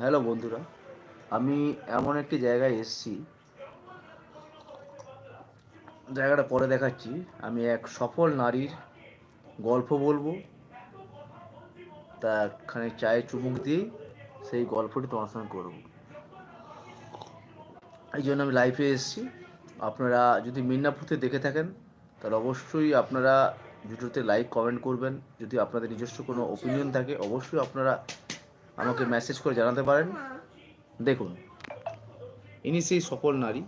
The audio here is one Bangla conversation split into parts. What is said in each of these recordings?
হ্যালো বন্ধুরা, আমি এমন একটি জায়গায় এসেছি। জায়গাটা পরে দেখাচ্ছি। আমি এক সফল নারীর গল্প বলব। তা খানে চায়ে চুমুক দিয়েই সেই গল্পটি তোমার সঙ্গে করব। এই জন্য আমি লাইভে এসেছি। আপনারা যদি মিদনাপুরতে দেখে থাকেন, তাহলে অবশ্যই আপনারা ভিডিওতে লাইক কমেন্ট করবেন। যদি আপনাদের নিজস্ব কোনো ওপিনিয়ন থাকে, অবশ্যই আপনারা আমাকে মেসেজ করে জানাতে পারেন। দেখুন, ইনি সেই সফল নারী।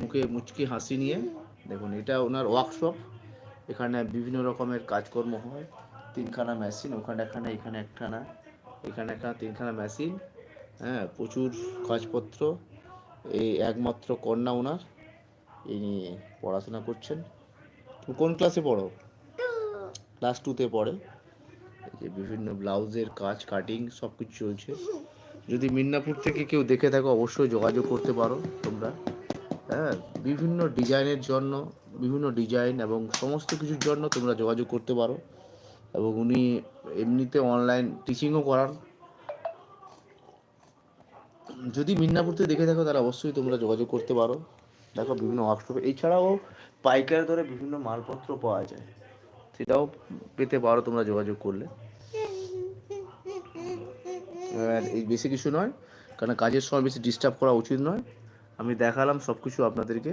মুখে মুচকি হাসি নিয়ে, দেখুন, এটা ওনার ওয়ার্কশপ এখানে বিভিন্ন রকমের কাজকর্ম হয়। তিনখানা মেশিন ওখানে একখানা এখানে একখানা এখানে একখানা তিনখানা মেশিন হ্যাঁ প্রচুর কাজপত্র। এই একমাত্র কন্যা ওনার। ইনি পড়াশোনা করছেন। কোন ক্লাসে পড়ো? ক্লাস টুতে পড়ে। এই যে বিভিন্ন ব্লাউজের কাজ কাটিং সব কিছু চলছে। যদি মিদনাপুর থেকে কেউ দেখে থাকো অবশ্যই যোগাযোগ করতে পারো তোমরা। হ্যাঁ বিভিন্ন ডিজাইনের জন্য বিভিন্ন ডিজাইন এবং সমস্ত কিছুর জন্য তোমরা যোগাযোগ করতে পারো। এবং উনি এমনিতে অনলাইন টিচিংও করান। যদি মিদনাপুরতে দেখে থাকো তাহলে অবশ্যই তোমরা যোগাযোগ করতে পারো। দেখো বিভিন্ন ওয়ার্কশপে এছাড়াও পাইকারি দরে বিভিন্ন মালপত্র পাওয়া যায়। সেটাও পেতে পারো, তোমরা যোগাযোগ করলে। আর এই বেশি কিছু নয়, কারণ কাজের সময় বেশি ডিস্টার্ব করা উচিত নয়। আমি দেখালাম সব কিছু আপনাদেরকে।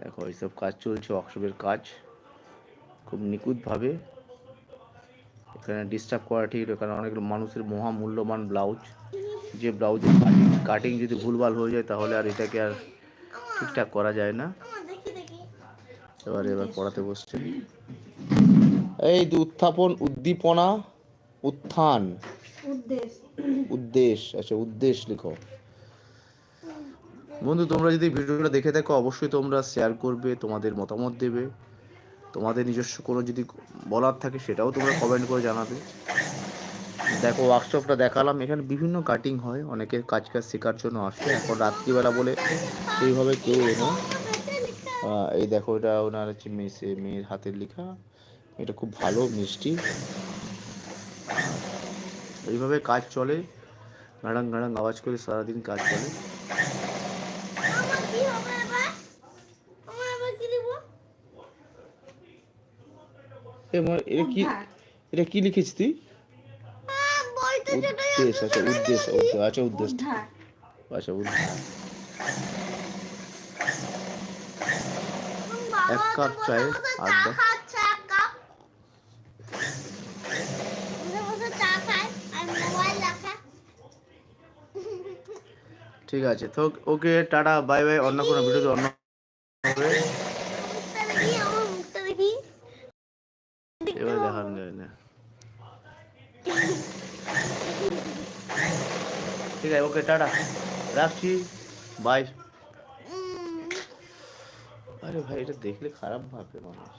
দেখো, এইসব কাজ চলছে ওয়ার্কশপের কাজ। খুব নিখুঁতভাবে। এখানে ডিস্টার্ব করা ঠিক কারণ অনেক মানুষের মহামূল্যবান ব্লাউজ যে ব্লাউজের কাটিং কাটিং যদি ভুলভাল হয়ে যায় তাহলে আর এটাকে আর ঠিকঠাক করা যায় না। এবার এবার পড়াতে বসছে। এই যে উত্থাপন উদ্দীপনা উত্থান। উদ্দেশ আচ্ছা উদ্দেশ লিখো। বন্ধু তোমরা যদি ভিডিওটা দেখে থাকো অবশ্যই তোমরা শেয়ার করবে তোমাদের মতামত দেবে। তোমাদের নিজস্ব কোনো যদি বলার থাকে সেটাও তোমরা কমেন্ট করে জানাবে। দেখো ওয়ার্কশপটা দেখালাম এখানে বিভিন্ন কাটিং হয় অনেকে কাজ কাজ শেখার জন্য আসে এখন রাত্রিবেলা বলে সেইভাবে কেউ এনো এই দেখো এটা ওনার হচ্ছে মেসে মেয়ের হাতের লেখা এটা খুব ভালো মিষ্টি। এইভাবে কাজ চলে গাড়াং গাড়াং আওয়াজ করে সারাদিন কাজ চলে। এটা কি এটা কি লিখেছিস তুই? আচ্ছা, উদ্দেশ্য আচ্ছা উদ্দেশ্য আচ্ছা উদ্দেশ্য। আচ্ছা উদ্দেশ্য এক কাপ চায়ে আড্ডা। ঠিক আছে তো ওকে টাটা বাই বাই অন্য কোনো ভিডিওতে অন্য ঠিক আছে ওকে টাটা। রাখছি বাই আরে ভাই এটা দেখলে খারাপ ভাবে মানুষ।